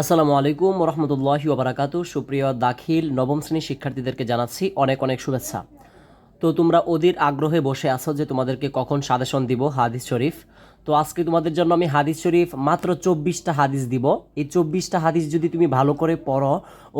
আসসালামু আলাইকুম রহমতুল্লাহি ওবরাকাতু। সুপ্রিয় দাখিল নবম শ্রেণির শিক্ষার্থীদেরকে জানাচ্ছি অনেক অনেক শুভেচ্ছা। তো তোমরা অধীর আগ্রহে বসে আছো যে তোমাদেরকে কখন সাজেশন দিব হাদিস শরীফ। তো আজকে তোমাদের জন্য আমি হাদিস শরীফ মাত্র চব্বিশটা হাদিস দিব। এই চব্বিশটা হাদিস যদি তুমি ভালো করে পড়ো,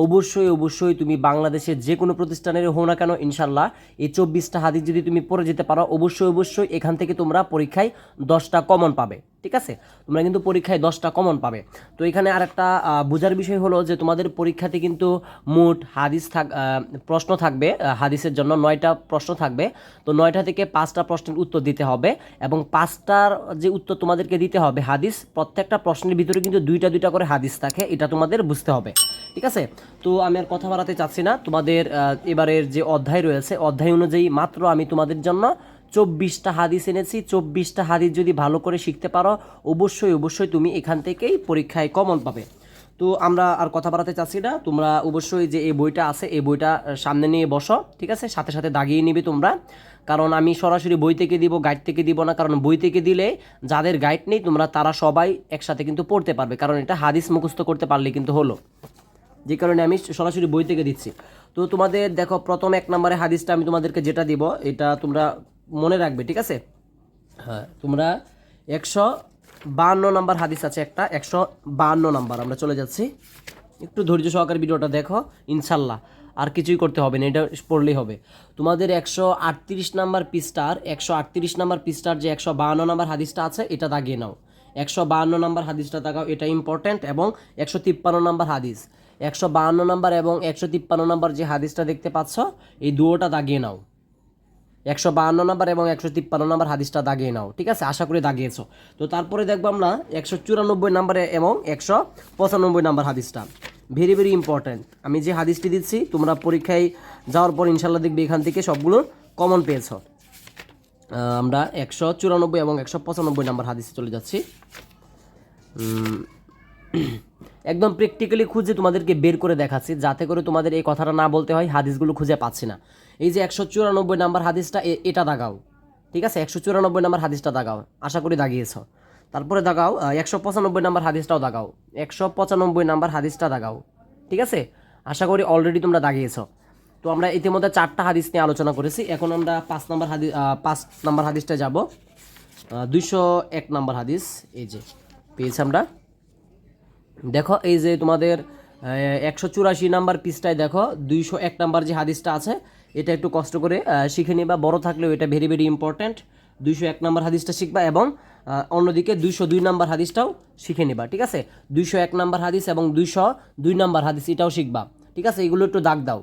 অবশ্যই অবশ্যই তুমি বাংলাদেশের যে কোনো প্রতিষ্ঠানের হো না কেন ইনশাল্লাহ এই চব্বিশটা হাদিস যদি তুমি পড়ে যেতে পারো, অবশ্যই অবশ্যই এখান থেকে তোমরা পরীক্ষায় দশটা কমন পাবে। ঠিক আছে? তোমরা কিন্তু পরীক্ষায় দশটা কমন পাবে। তো এখানে আরেকটা আহ, বোঝার বিষয় হলো যে তোমাদের পরীক্ষাতে কিন্তু মোট হাদিস থাক প্রশ্ন থাকবে হাদিসের জন্য নয়টা প্রশ্ন থাকবে। তো নয়টা থেকে পাঁচটা প্রশ্নের উত্তর দিতে হবে এবং পাঁচটার যে উত্তর তোমাদেরকে দিতে হবে হাদিস প্রত্যেকটা প্রশ্নের ভিতরে কিন্তু দুইটা দুইটা করে হাদিস থাকে এটা তোমাদের বুঝতে হবে। ঠিক আছে? তো আমি আর কথা বাড়াতে চাচ্ছি না। তোমাদের এবারের যে অধ্যায় রয়েছে অধ্যায় অনুযায়ী মাত্র আমি তোমাদের জন্য চব্বিশটা হাদিস এনেছি, চব্বিশটা হাদিস যদি ভালো করে শিখতে পারো, অবশ্যই অবশ্যই তুমি এখান থেকেই পরীক্ষায় কমন পাবে। তো আমরা আর কথা বাড়াতে চাচ্ছি না, তোমরা অবশ্যই যে এই বইটা আছে, এই বইটা সামনে নিয়ে বসো, ঠিক আছে? সাথে সাথে দাগিয়ে নিবে তোমরা। কারণ আমি সরাসরি বই থেকে দিব গাইড থেকে দিব না, কারণ বই থেকে দিলে যাদের গাইড নেই, তোমরা, তারা সবাই একসাথে কিন্তু পড়তে পারবে, কারণ এটা হাদিস মুখস্থ করতে পারলে কিন্তু হলো। যে কারণে আমি সরাসরি বই থেকে দিচ্ছি। তো তোমাদের দেখো, প্রথম এক নম্বরে হাদিসটা আমি তোমাদেরকে যেটা দিব, এটা তোমরা মনে রাখবে, ঠিক আছে? হ্যাঁ তোমরা একশো বাহান্ন নাম্বার হাদিস আছে একটা, একশো বাহান্ন নাম্বার, আমরা চলে যাচ্ছি। একটু ধৈর্য সহকারে ভিডিওটা দেখো, ইনশাল্লাহ। আর কিছুই করতে হবে না, এটা পড়লেই হবে। তোমাদের একশো আটত্রিশ নাম্বার পিস্টার একশো আটত্রিশ নাম্বার পিস্টার যে একশো বাহান্ন নাম্বার হাদিসটা আছে, এটা দাগিয়ে নাও। একশো বাহান্ন নাম্বার হাদিসটা দাগাও এটা ইম্পর্ট্যান্ট এবং একশো তিপ্পান্ন নাম্বার হাদিস। একশো বাহান্ন নাম্বার এবং একশো তিপ্পান্ন নাম্বার যে হাদিসটা দেখতে পাচ্ছ, এই দুটোটা দাগিয়ে নাও। একশো বাহান্ন নাম্বার এবং একশো তিপ্পান্ন নাম্বার হাদিসটা দাগিয়ে নাও, ঠিক আছে? আশা করি দাগিয়েছো। তো তারপরে দেখব আমরা একশো চুরানব্বই নাম্বারে এবং একশো পঁচানব্বই নাম্বার হাদিসটা। ভেরি ভেরি ইম্পর্ট্যান্ট আমি যে হাদিসটি দিচ্ছি, তোমরা পরীক্ষায় যাওয়ার পর ইনশাল্লাহ দেখবে এখান থেকে সবগুলো কমন পেয়েছ। আমরা একশো চুরানব্বই এবং একশো পঁচানব্বই নাম্বার হাদিসে চলে যাচ্ছি। একদম প্র্যাকটিক্যালি খুঁজে তোমাদেরকে বের করে দেখাচ্ছি, যাতে করে তোমাদের এই কথাটা না বলতে হয়, হাদিসগুলো খুঁজে পাচ্ছি না। এই যে একশো চুরানব্বই নাম্বার হাদিসটা এটা দাগাও। ঠিক আছে? একশো চুরানব্বই নাম্বার হাদিসটা দাগাও। আশা করি দাগিয়েছ। তারপরে দাগাও একশো পঁচানব্বই নাম্বার হাদিসটাও দাগাও। একশো পঁচানব্বই নাম্বার হাদিসটা দাগাও। ঠিক আছে? আশা করি অলরেডি তোমরা দাগিয়েছ। তো আমরা ইতিমধ্যে চারটা হাদিস নিয়ে আলোচনা করেছি। এখন আমরা পাঁচ নাম্বার হাদিস পাঁচ নাম্বার হাদিসটা যাব। দুইশো এক নাম্বার হাদিস। এই যে, পেয়েছি আমরা। দেখো, এই যে তোমাদের একশো চুরাশি নাম্বার পিসটায় দেখো, দুইশো এক নাম্বার যে হাদিসটা আছে, এটা একটু কষ্ট করে শিখে নিবা, বড় থাকলেও এটা ভেরি ভেরি ইম্পর্ট্যান্ট দুইশো এক নাম্বার হাদিসটা শিখবা এবং অন্যদিকে দুইশো দুই নাম্বার হাদিসটাও শিখে নিবা, ঠিক আছে? দুইশো এক নাম্বার হাদিস এবং দুইশো দুই নাম্বার হাদিস এটাও শিখবা, ঠিক আছে? এগুলো একটু দাগ দাও।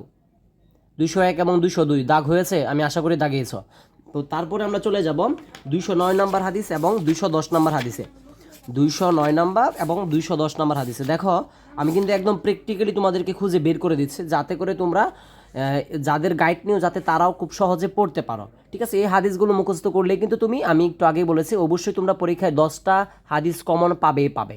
দুইশো এক এবং দুইশো দুই, দাগ হয়েছে? আমি আশা করি দাগিয়েছ। তো তারপরে আমরা চলে যাব দুইশো নয় নাম্বার হাদিস এবং দুইশো দশ নাম্বার হাদিসে। দুইশো নয় নাম্বার এবং দুইশো দশ নাম্বার হাদিসে। দেখো আমি কিন্তু একদম প্র্যাকটিক্যালি তোমাদেরকে খুঁজে বের করে দিচ্ছি, যাতে করে তোমরা যাদের গাইড নিও, যাতে তারাও খুব সহজে পড়তে পারো। ঠিক আছে? এই হাদিসগুলো মুখস্থ করলে কিন্তু তুমি, আমি একটু আগে বলেছি, অবশ্যই তোমরা পরীক্ষায় দশটা হাদিস কমন পাবে পাবে।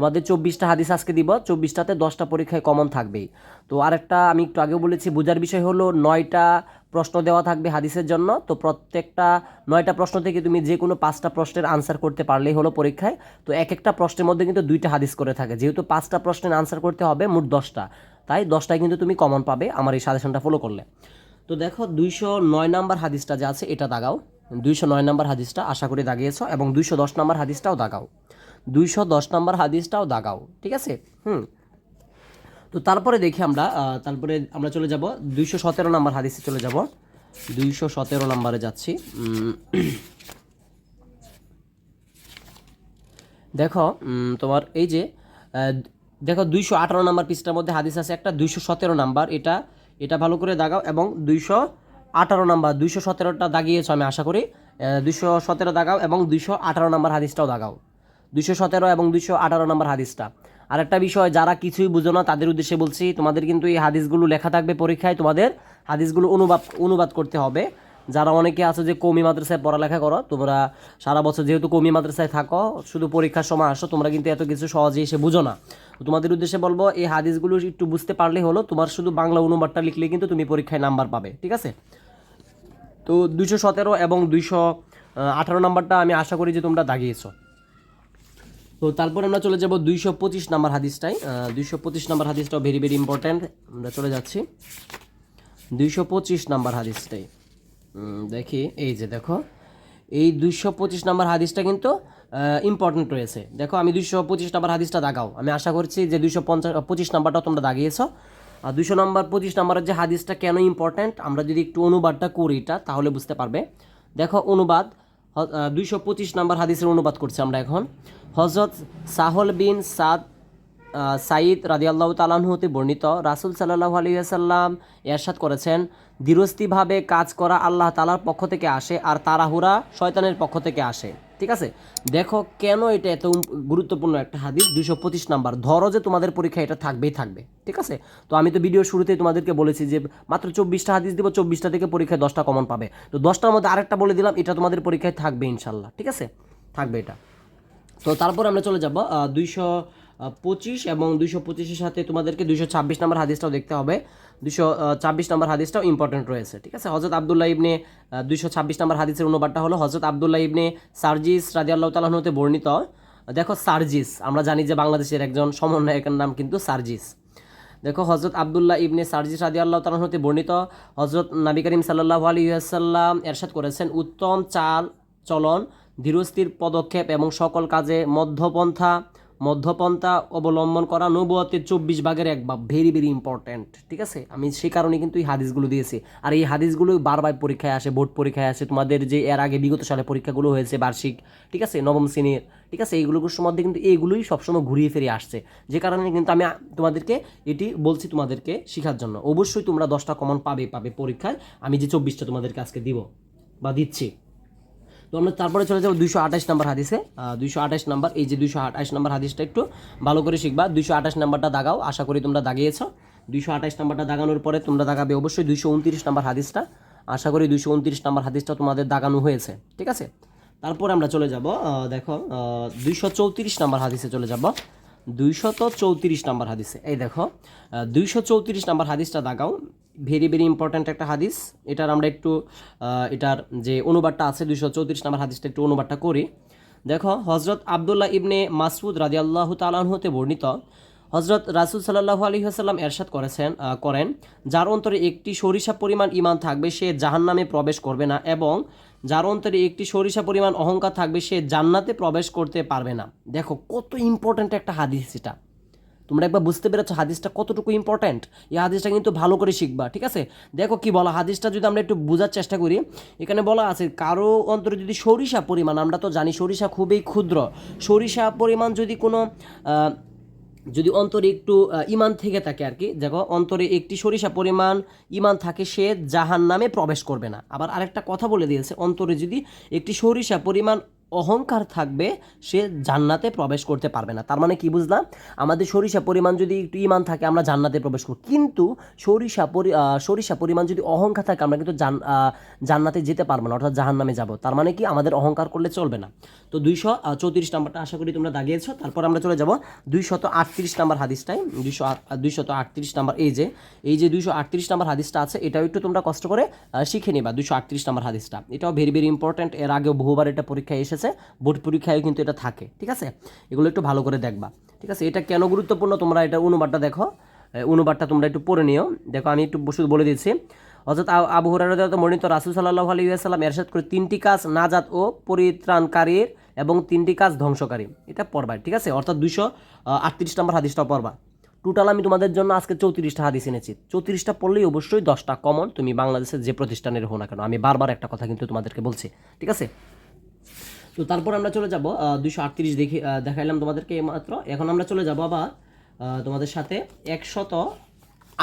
তোমাদের চব্বিশটা হাদিস আজকে দিব, চব্বিশটাতে দশটা পরীক্ষায় কমন থাকবেই। তো আরেকটা আমি একটু আগে বলেছি বোঝার বিষয় হলো নয়টা প্রশ্ন দেওয়া থাকবে হাদিসের জন্য। তো প্রত্যেকটা নয়টা প্রশ্ন থেকে তুমি যে কোনো পাঁচটা প্রশ্নের আনসার করতে পারলেই হলো পরীক্ষায়। তো এক একটা প্রশ্নের মধ্যে কিন্তু দুইটা হাদিস করে থাকে। যেহেতু পাঁচটা প্রশ্নের আনসার করতে হবে, মোট দশটা। তাই দশটায় কিন্তু তুমি কমন পাবে আমার এই সাজেশনটা ফলো করলে। তো দেখো, দুইশো নয় নাম্বার হাদিসটা যে আছে, এটা দাগাও। দুইশো নয় নাম্বার হাদিসটা আশা করি দাগিয়েছো এবং দুইশো দশ নাম্বার হাদিসটাও দাগাও। দুইশো দশ নাম্বার হাদিসটাও দাগাও, ঠিক আছে? হুম। তো তারপরে দেখি আমরা তারপরে আমরা চলে যাব, দুইশো সতেরো নাম্বার হাদিসে চলে যাব। দুইশো সতেরো নাম্বারে যাচ্ছি। দেখো তোমার এই যে দেখো দুইশো আঠারো নম্বর পৃষ্ঠার মধ্যে হাদিস আছে একটা, দুইশো সতেরো নাম্বার, এটা এটা ভালো করে দাগাও এবং দুইশো আঠারো নাম্বার, দুইশো সতেরোটা দাগিয়েছ আমি আশা করি। দুইশো সতেরো দাগাও এবং দুইশো আঠারো নাম্বার হাদিসটাও দাগাও। দুইশো সতেরো এবং দুইশো আঠারো নম্বর হাদিসটা। আরেকটা বিষয়, যারা কিছুই বুঝো না, তাদের উদ্দেশ্যে বলছি, তোমাদের কিন্তু এই হাদিসগুলো লেখা থাকবে পরীক্ষায়, তোমাদের হাদিসগুলো অনুবাদ অনুবাদ করতে হবে। যারা অনেকে আছে যে কমি মাদ্রাসায় পড়ালেখা করো, তোমরা সারা বছর যেহেতু কমি মাদ্রাসায় থাকো, শুধু পরীক্ষার সময় আসো, তোমরা কিন্তু এত কিছু সহজে এসে বুঝো না। তোমাদের উদ্দেশ্যে বলব, এই হাদিসগুলো একটু বুঝতে পারলে হলো, তোমার শুধু বাংলা অনুবাদটা লিখলে কিন্তু তুমি পরীক্ষায় নাম্বার পাবে, ঠিক আছে? তো দুইশো সতেরো এবং দুইশো আঠারো নাম্বারটা আমি আশা করি যে তোমরা দাগিয়েছো। তো তারপর আমরা চলে যাব দুইশো পঁচিশ নাম্বার হাদিসটাই। দুইশো পঁচিশ নাম্বার হাদিসটাও ভেরি ভেরি ইম্পর্ট্যান্ট আমরা চলে যাচ্ছি। দুইশো পঁচিশ নাম্বার হাদিসটাই। দেখি, এই যে দেখো, এই দুইশো পঁচিশ নাম্বার হাদিসটা কিন্তু ইম্পর্টেন্ট রয়েছে। দেখো, আমি দুইশো পঁচিশ নাম্বার হাদিসটা দাগাও। আমি আশা করছি যে দুইশো পঞ্চাশ, পঁচিশ নাম্বারটাও তোমরা দাগিয়েছো। আর দুশো নাম্বার, পঁচিশ নাম্বারের যে হাদিসটা কেন ইম্পর্ট্যান্ট আমরা যদি একটু অনুবাদটা করি এটা, তাহলে বুঝতে পারবে। দেখো, অনুবাদ দুইশো পঁচিশ নাম্বার হাদিসের অনুবাদ করছি আমরা এখন। হজরত সাহল বিন সাদ সাইদ রাদিয়াল্লাহ তালান হতে বর্ণিত, রাসুল সাল্লাহ আলিয়াল্লাম এরশাদ করেছেন ধীরস্থিভাবে কাজ করা আল্লাহ তালার পক্ষ থেকে আসে আর তারাহুরা শয়তানের পক্ষ থেকে আসে। ঠিক আছে? দেখো কেন এটা এত গুরুত্বপূর্ণ একটা হাদিস? দুশো পঁচিশ নাম্বার। ধরো যে তোমাদের পরীক্ষা এটা থাকবেই থাকবে। ঠিক আছে? তো আমি তো ভিডিও শুরুতেই তোমাদেরকে বলেছি যে মাত্র চব্বিশটা হাদিস দিব, চব্বিশটা থেকে পরীক্ষায় দশটা কমন পাবে। তো দশটার মধ্যে আরেকটা বলে দিলাম, এটা তোমাদের পরীক্ষায় থাকবে ইনশাল্লাহ ঠিক আছে? থাকবে এটা। তো তারপর আমরা চলে যাব দুইশো পঁচিশ এবং দুইশো পঁচিশের সাথে তোমাদেরকে দুইশো ছাব্বিশ নম্বর হাদিসটাও দেখতে হবে। দুইশো ছাব্বিশ নম্বর হাদিসটাও ইম্পর্টেন্ট রয়েছে, ঠিক আছে? হজরত আবদুল্লাহ ইবনে দুইশো ছাব্বিশ নম্বর হাদিসের অনুবাদটা হলো হজরত আবদুল্লাহ ইবনে সার্জিস রাজি আল্লাহ তালাহতে বর্ণিত। দেখো সার্জিস, আমরা জানি যে বাংলাদেশের একজন সমন্বয়কের নাম কিন্তু সার্জিস। দেখো হজরত আবদুল্লাহ ইবনে সার্জিস রাদি আল্লাহ তালাহ হতে বর্ণিত হজরত নবী করিম সাল্লাহ আলী আসাল্লাম এরশাদ করেছেন, উত্তম, চাল, চলন, ধীরস্থির, পদক্ষেপ এবং সকল কাজে মধ্যপন্থা মধ্যপন্থা অবলম্বন করা নবুয়তের চব্বিশ ভাগের এক ভাগ ভেরি ভেরি ইম্পর্ট্যান্ট ঠিক আছে? আমি সেই কারণে কিন্তু এই হাদিসগুলো দিয়েছি। আর এই হাদিসগুলো বারবার পরীক্ষায় আসে, বোর্ড পরীক্ষায় আসে, তোমাদের যে এর আগে বিগত সালে পরীক্ষাগুলো হয়েছে বার্ষিক, ঠিক আছে? নবম শ্রেণির, ঠিক আছে? এইগুলোর মধ্যে কিন্তু এইগুলোই সবসময় ঘুরিয়ে ফিরে আসছে। যে কারণে কিন্তু আমি তোমাদেরকে এটি বলছি তোমাদেরকে শেখার জন্য। অবশ্যই তোমরা দশটা কমন পাবে পাবে পরীক্ষায়। আমি যে চব্বিশটা তোমাদেরকে আজকে দিব বা দিচ্ছি। তো আমরা তারপরে চলে যাব দুইশো আঠাশ নাম্বার হাদিসে। দুইশো আঠাশ নাম্বার, এই যে দুইশো আঠাশ নাম্বার হাদিসটা একটু ভালো করে শিখবা। দুইশো আঠাশ নাম্বারটা দাগাও, আশা করি তোমরা দাগিয়েছ। দুইশো আঠাশ নাম্বারটা দাগানোর পরে তোমরা দাগাবে অবশ্যই দুইশো উনত্রিশ নাম্বার হাদিসটা। আশা করি দুইশো উনত্রিশ নাম্বার হাদিসটা তোমাদের দাগানো হয়েছে, ঠিক আছে? তারপর আমরা চলে যাব দেখো দুইশো চৌত্রিশ নাম্বার হাদিসে চলে যাব। দুইশত চৌত্রিশ নাম্বার হাদিসে। এই দেখো দুইশো চৌত্রিশ নাম্বার হাদিসটা দাগাও। ভেরি ভেরি ইম্পর্ট্যান্ট একটা হাদিস। এটার আমরা একটু এটার যে অনুবাদটা আছে দুইশো চৌত্রিশ নাম্বার হাদিসটা একটু অনুবাদটা করি। দেখো, হজরত আবদুল্লাহ ইবনে মাসুদ রাজি আল্লাহ হতে বর্ণিত, হজরত রাসুল সাল্লাহু আলী আসাল্লাম এরশাদ করেছেন করেন, যার অন্তরে একটি সরিষা পরিমাণ ইমান থাকবে, সে জাহান্নামে প্রবেশ করবে না এবং যার অন্তরে একটি সরিষা পরিমাণ অহংকার থাকবে, সে জান্নাতে প্রবেশ করতে পারবে না। দেখো, কত ইম্পর্ট্যান্ট একটা হাদিস এটা। তোমরা একবার বুঝতে পেরেছ হাদিসটা কতটুকু ইম্পর্ট্যান্ট এই হাদিসটা কিন্তু ভালো করে শিখবা, ঠিক আছে? দেখো কি বলা, হাদিসটা যদি আমরা একটু বোঝার চেষ্টা করি, এখানে বলা আছে, কারও অন্তরে যদি সরিষা পরিমাণ, আমরা তো জানি সরিষা খুবই ক্ষুদ্র, সরিষা পরিমাণ যদি কোনো যদি অন্তরে একটু ইমান থেকে থাকে আর কি, দেখো, অন্তরে একটি সরিষা পরিমাণ ইমান থাকে, সে জাহান নামে প্রবেশ করবে না। আবার আরেকটা কথা বলে দিয়েছে, অন্তরে যদি একটি সরিষা পরিমাণ অহংকার থাকবে, সে জান্নাতে প্রবেশ করতে পারবে না। তার মানে কি বুঝলাম? আমাদের সরিষা পরিমাণ যদি একটু ইমান থাকে, আমরা জান্নাতে প্রবেশ করব কিন্তু সরিষা পরি সরিষা পরিমাণ যদি অহংকার থাকে, আমরা কিন্তু জান জান্নাতে যেতে পারব না, অর্থাৎ জাহান নামে যাব। তার মানে কি? আমাদের অহংকার করলে চলবে না। তো দুইশো চৌত্রিশ নাম্বারটা আশা করি তোমরা দাগিয়েছো। তারপর আমরা চলে যাব দুইশত আটত্রিশ নাম্বার হাদিসটাই দুইশো দুইশত আটত্রিশ নাম্বার, এই যে এই যে দুইশো আটত্রিশ নাম্বার হাদিসটা আছে, এটাও একটু তোমরা কষ্ট করে শিখে নিবা, দুইশো আটত্রিশ নাম্বার হাদিসটা। এটাও ভেরি ভেরি ইম্পর্ট্যান্ট এর আগেও বহুবার এটা পরীক্ষায় এসেছে। বোর্ড পরীক্ষায়ও কিন্তু এটা থাকে, ঠিক আছে? এগুলো একটু ভালো করে দেখবা, ঠিক আছে? এটা কেন গুরুত্বপূর্ণ? তোমরা এটা অনুবাদটা দেখো অনুবাদটা তোমরা একটু পড়ে নিও। দেখো, আমি একটু শুধু বলে দিচ্ছি। অর্থাৎ আবু হুরায়রা মনোনীত রাসুল সাল্লাহ আলী সাল্লাম এরশাদ করে তিনটি কাজ, নাজাত ও পরিত্রাণকারীর এবং তিনটি কাজ ধ্বংসকারী। এটা পড়বা, ঠিক আছে? অর্থাৎ দুইশো আটত্রিশ নম্বর হাদিসটা পড়বা। টোটাল আমি তোমাদের জন্য আজকে চৌত্রিশটা হাদিস এনেছি। চৌত্রিশটা পড়লেই অবশ্যই দশটা কমন তুমি বাংলাদেশের যে প্রতিষ্ঠানের হো না কেন, আমি বারবার একটা কথা কিন্তু তোমাদেরকে বলছি, ঠিক আছে? তো তারপর আমরা চলে যাব দুইশো আটত্রিশ দেখি দেখাইলাম তোমাদেরকে মাত্র। এখন আমরা চলে যাব আবার তোমাদের সাথে একশত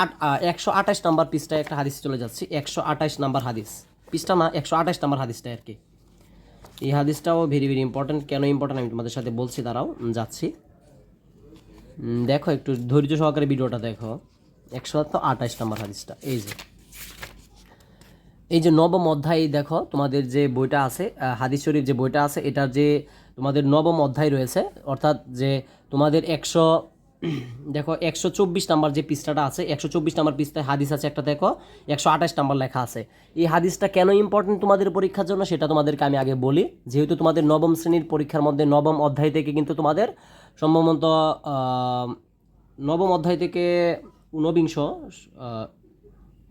আট একশো আঠাশ নাম্বার পিসটায় একটা হাদিস চলে যাচ্ছি। একশো আঠাশ নাম্বার হাদিস। পিসটা না একশো আঠাশ নাম্বার হাদিসটা আর কি। এই হাদিসটাও ভেরি ভেরি ইম্পর্টেন্ট কেন ইম্পর্ট্যান্ট আমি তোমাদের সাথে বলছি উম, যাচ্ছি। দেখো একটু ধৈর্য সহকারে ভিডিওটা দেখো। একশো আঠাশ নাম্বার হাদিসটা এই যে। এই যে নবম অধ্যায়, দেখো তোমাদের যে বইটা আছে হাদিস শরীফ যে বইটা আছে, এটার যে তোমাদের নবম অধ্যায় রয়েছে, অর্থাৎ যে তোমাদের একশো, দেখো একশো চব্বিশ নাম্বার যে পৃষ্ঠাটা আছে, একশো চব্বিশ নাম্বার পৃষ্ঠায় হাদিস আছে একটা, দেখো একশো আঠাশ নাম্বার লেখা আছে। এই হাদিসটা কেন ইম্পর্টেন্ট তোমাদের পরীক্ষার জন্য, সেটা তোমাদেরকে আমি আগে বলি। যেহেতু তোমাদের নবম শ্রেণির পরীক্ষার মধ্যে নবম অধ্যায় থেকে কিন্তু তোমাদের সম্ভবত নবম অধ্যায় থেকে ঊনবিংশ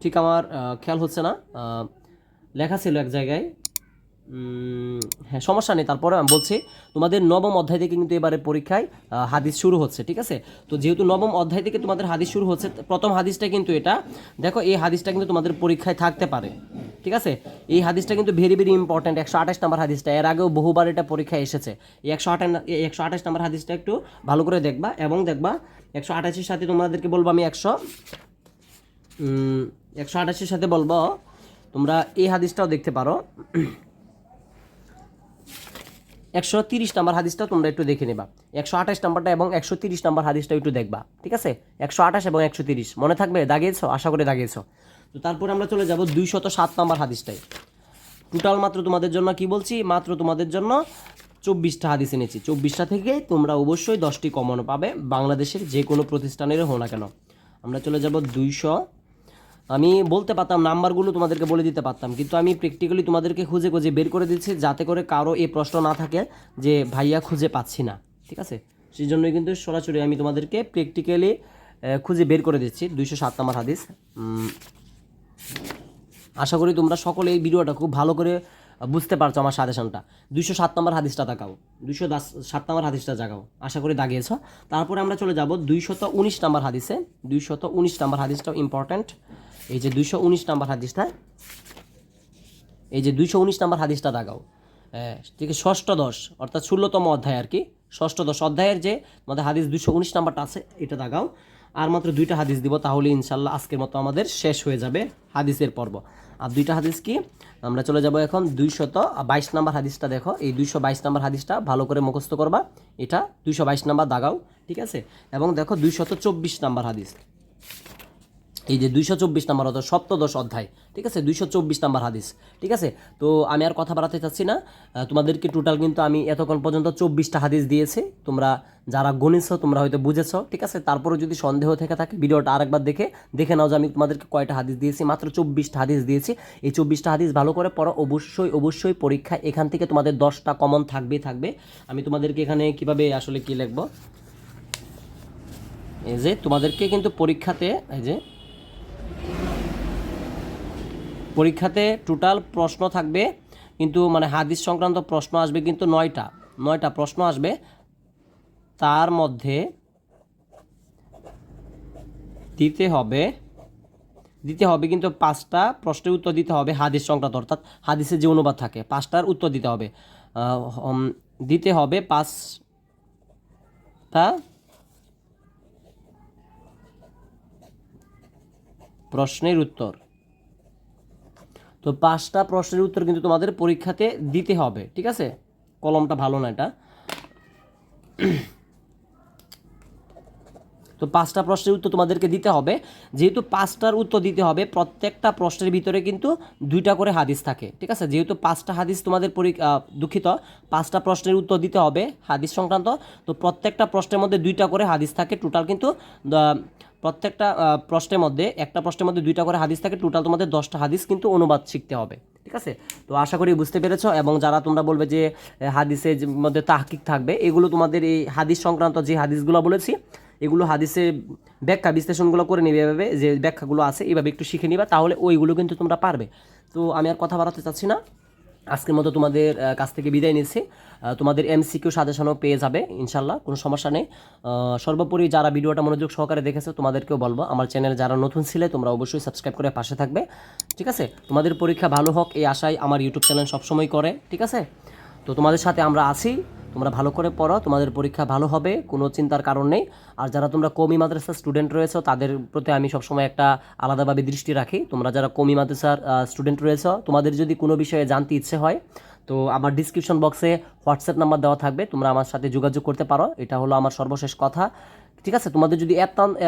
ঠিক আমার খেয়াল হচ্ছে না। লেখা ছিল এক জায়গায় হ্যাঁ সমস্যা নেই, তারপরে আমি বলছি, তোমাদের নবম অধ্যায় থেকে কিন্তু এবারে পরীক্ষায় হাদিস শুরু হচ্ছে, ঠিক আছে? তো যেহেতু নবম অধ্যায় থেকে তোমাদের হাদিস শুরু হচ্ছে, প্রথম হাদিসটা কিন্তু এটা, দেখো, এই হাদিসটা কিন্তু তোমাদের পরীক্ষায় থাকতে পারে, ঠিক আছে? এই হাদিসটা কিন্তু ভেরি ভেরি ইম্পর্ট্যান্ট একশো আঠাশ নাম্বার হাদিসটা, এর আগেও বহুবার এটা পরীক্ষায় এসেছে। এই একশো আঠাশ একশো আঠাশ নাম্বার হাদিসটা একটু ভালো করে দেখবা, এবং দেখবা, একশো আঠাশের সাথে তোমাদেরকে বলব আমি একশো একশো আঠাশের সাথে বলব, তোমরা এই হাদিসটাও দেখতে পারো। একশো তিরিশ নাম্বার হাদিসটাও তোমরা একটু দেখে নেবা। একশো আঠাশ নাম্বারটা এবং একশো তিরিশ নাম্বার হাদিসটাও একটু দেখবা, ঠিক আছে? একশো আঠাশ এবং একশো তিরিশ, মনে থাকবে? দাগিয়েছো? আশা করে দাগিয়েছো। তো তারপরে আমরা চলে যাব যাব দুইশত সাত নাম্বার হাদিসটাই টোটাল মাত্র তোমাদের জন্য কি বলছি? মাত্র তোমাদের জন্য চব্বিশটা হাদিস এনেছি। চব্বিশটা থেকে তোমরা অবশ্যই দশটি কমন পাবে, বাংলাদেশের যে কোনো প্রতিষ্ঠানের হো না কেন। আমরা চলে যাব দুইশো আমি বলতে পারতাম, নাম্বারগুলো তোমাদেরকে বলে দিতে পারতাম, কিন্তু আমি প্র্যাকটিক্যালি তোমাদেরকে খুঁজে খুঁজে বের করে দিচ্ছি, যাতে করে কারও এই প্রশ্ন না থাকে যে ভাইয়া খুঁজে পাচ্ছি না, ঠিক আছে? সেই জন্যই কিন্তু সরাসরি আমি তোমাদেরকে প্র্যাকটিক্যালি খুঁজে বের করে দিচ্ছি, দুইশো সাত নাম্বার হাদিস। আশা করি তোমরা সকলে এই ভিডিওটা খুব ভালো করে বুঝতে পারছ আমার সাজেশনটা। দুইশো সাত নম্বর হাদিসটা তাকাও দুইশো সাত নম্বর হাদিসটা জাগাও আশা করি দাগিয়েছ। তারপরে আমরা চলে যাব দুইশত উনিশ নাম্বার হাদিসে দুইশত উনিশ নাম্বার হাদিসটাও ইম্পর্ট্যান্ট এই যে দুইশো উনিশ নাম্বার হাদিসটা, এই যে দুইশো উনিশ নাম্বার হাদিসটা দাগাও। ঠিক আছে ষষ্ঠদশ অর্থাৎ ষোলোতম অধ্যায় আর কি। ষষ্ঠ দশ অধ্যায়ের যে আমাদের হাদিস দুইশো উনিশ নাম্বারটা আছে, এটা দাগাও। আর মাত্র দুইটা হাদিস দিব, তাহলে ইনশাল্লাহ আজকের মতো আমাদের শেষ হয়ে যাবে হাদিসের পর্ব। আর দুইটা হাদিস কি? আমরা চলে যাব এখন দুইশত বাইশ নাম্বার হাদিসটা দেখো। এই দুইশো বাইশ নাম্বার হাদিসটা ভালো করে মুখস্থ করবা। এটা দুইশো বাইশ নাম্বার দাগাও, ঠিক আছে? এবং দেখো দুইশত চব্বিশ নাম্বার হাদিস। এই যে দুইশো চব্বিশ নাম্বার অর্থাৎ সপ্তদশ অধ্যায়, ঠিক আছে? দুইশো চব্বিশ নাম্বার হাদিস, ঠিক আছে? তো আমি আর কথা বাড়াতে চাচ্ছি না। তোমাদেরকে টোটাল কিন্তু আমি এতক্ষণ পর্যন্ত চব্বিশটা হাদিস দিয়েছি। তোমরা যারা গণিছ, তোমরা হয়তো বুঝেছ, ঠিক আছে? তারপরে যদি সন্দেহ থেকে থাকে, ভিডিওটা আরেকবার দেখে দেখে নাও যে আমি তোমাদেরকে কয়টা হাদিস দিয়েছি। মাত্র চব্বিশটা হাদিস দিয়েছি। এই চব্বিশটা হাদিস ভালো করে পড়ো। অবশ্যই অবশ্যই পরীক্ষা এখান থেকে তোমাদের দশটা কমন থাকবেই, থাকবে। আমি তোমাদেরকে এখানে কীভাবে আসলে কি লিখব? এই যে তোমাদেরকে কিন্তু পরীক্ষাতে, এই যে পরীক্ষাতে টোটাল প্রশ্ন থাকবে, কিন্তু মানে হাদিস সংক্রান্ত প্রশ্ন আসবে কিন্তু নয়টা নয়টা প্রশ্ন আসবে। তার মধ্যে দিতে হবে দিতে হবে কিন্তু পাঁচটা প্রশ্নের উত্তর দিতে হবে হাদিস সংক্রান্ত, অর্থাৎ হাদিসের যে অনুবাদ থাকে, পাঁচটার উত্তর দিতে হবে। দিতে হবে পাঁচটা প্রশ্নের উত্তর। তো পাঁচটা প্রশ্নের উত্তর কিন্তু তোমাদের পরীক্ষাতে দিতে হবে ঠিক আছে? কলমটা ভালো না এটা। তো পাঁচটা প্রশ্নের উত্তর তোমাদেরকে দিতে হবে। যেহেতু পাঁচটার উত্তর দিতে হবে প্রত্যেকটা প্রশ্নের ভিতরে কিন্তু দুইটা করে হাদিস থাকে ঠিক আছে? যেহেতু পাঁচটা হাদিস তোমাদের পরী- আহ, দুঃখিত পাঁচটা প্রশ্নের উত্তর দিতে হবে হাদিস সংক্রান্ত তো প্রত্যেকটা প্রশ্নের মধ্যে দুইটা করে হাদিস থাকে। টোটাল কিন্তু প্রত্যেকটা প্রশ্নের মধ্যে, একটা প্রশ্নের মধ্যে দুইটা করে হাদিস থাকে টোটাল তোমাদের দশটা হাদিস কিন্তু অনুবাদ শিখতে হবে, ঠিক আছে? তো আশা করি বুঝতে পেরেছ এবং যারা তোমরা বলবে যে হাদিসের মধ্যে তাহকিক থাকবে, এগুলো তোমাদের এই হাদিস সংক্রান্ত যে হাদিসগুলো বলেছি, এগুলো হাদিসে ব্যাখ্যা বিশ্লেষণগুলো করে নিবে এভাবে, যে ব্যাখ্যাগুলো আছে, এভাবে একটু শিখে নিবা, তাহলে ওইগুলো কিন্তু তোমরা পারবে। তো আমি আর কথা বাড়াতে চাচ্ছি না। আজকের মতো তোমাদের কাছ থেকে বিদায় নিচ্ছি। তোমাদের এমসিকিউ সাজেশনও পেয়ে যাবে ইনশাল্লাহ কোনো সমস্যা নেই। সর্বোপরি যারা ভিডিওটা মনোযোগ সহকারে দেখেছে, তোমাদেরকেও বলব, আমার চ্যানেলে যারা নতুন ছিলে, তোমরা অবশ্যই সাবস্ক্রাইব করে পাশে থাকবে, ঠিক আছে? তোমাদের পরীক্ষা ভালো হোক, এই আশায় আমার ইউটিউব চ্যানেল সবসময় করে, ঠিক আছে? তো তোমাদের সাথে আমরা আছি। তোমরা ভালো করে পড়ো, তোমাদের পরীক্ষা ভালো হবে, কোনো চিন্তার কারণ নেই। আর যারা তোমরা কমি মাদ্রাসার স্টুডেন্ট রয়েছো, তাদের প্রতি আমি সবসময় একটা আলাদাভাবে দৃষ্টি রাখি। তোমরা যারা কমি মাদ্রাসার স্টুডেন্ট রয়েছো, তোমাদের যদি কোনো বিষয়ে জানতে ইচ্ছে হয়, তো আমার ডিসক্রিপশন বক্সে হোয়াটসঅ্যাপ নাম্বার দেওয়া থাকবে, তোমরা আমার সাথে যোগাযোগ করতে পারো। এটা হলো আমার সর্বশেষ কথা। ঠিক আছে? তোমাদের যদি একান্ত-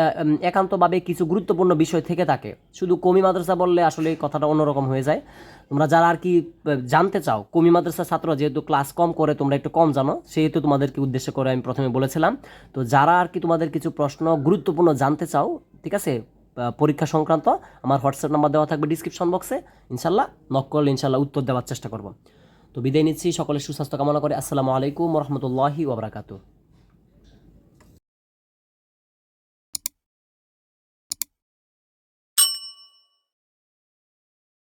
একান্তভাবে কিছু গুরুত্বপূর্ণ বিষয় থেকে থাকে, শুধু কমি মাদ্রাসা বললে আসলে কথাটা অন্যরকম হয়ে যায়। তোমরা যারা আর কি জানতে চাও, কমি মাদ্রাসার ছাত্র যেহেতু ক্লাস কম করে, তোমরা একটু কম জানো, সেহেতু তোমাদেরকে উদ্দেশ্য করে আমি প্রথমে বলেছিলাম। তো যারা আর কি তোমাদের কিছু প্রশ্ন গুরুত্বপূর্ণ জানতে চাও, ঠিক আছে? পরীক্ষা সংক্রান্ত, আমার হোয়াটসঅ্যাপ নাম্বার দেওয়া থাকবে ডিসক্রিপশন বক্সে ইনশাল্লাহ নক করলে ইনশাল্লাহ উত্তর দেওয়ার চেষ্টা করব। তো বিদায় নিচ্ছি, সকলের সুস্বাস্থ্য কামনা করে। আসসালামু আলাইকুম রহমতুল্লাহি ওবরাকাতু